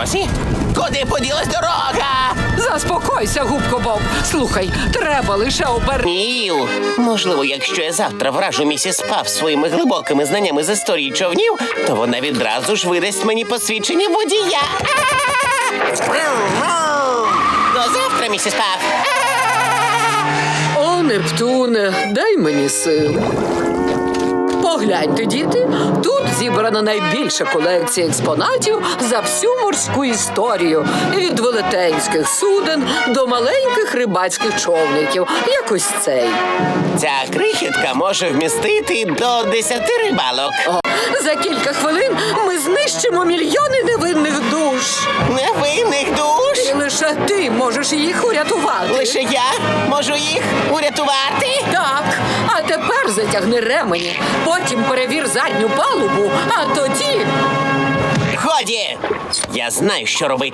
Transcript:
дорозі? Куди поділась дорога? Заспокойся, губко Боб. Слухай, треба лише обер... Ніл, можливо, якщо я завтра вражу місіс Пав своїми глибокими знаннями з історії човнів, то вона відразу ж видасть мені посвідчення водія. До завтра, місіс Пав. О, Нептуне, дай мені сил. Погляньте, діти, тут зібрана найбільша колекція експонатів за всю морську історію. Від велетенських суден до маленьких рибацьких човників, як ось цей. Ця крихітка може вмістити до десяти рибалок. О, за кілька хвилин ми знищимо мільйони невинних душ. Невинних душ. І лише ти можеш їх урятувати. Лише я можу їх урятувати. Так, а тепер затягни ремені, потім перевір задню палубу, а тоді. Годі! Я знаю, що робити.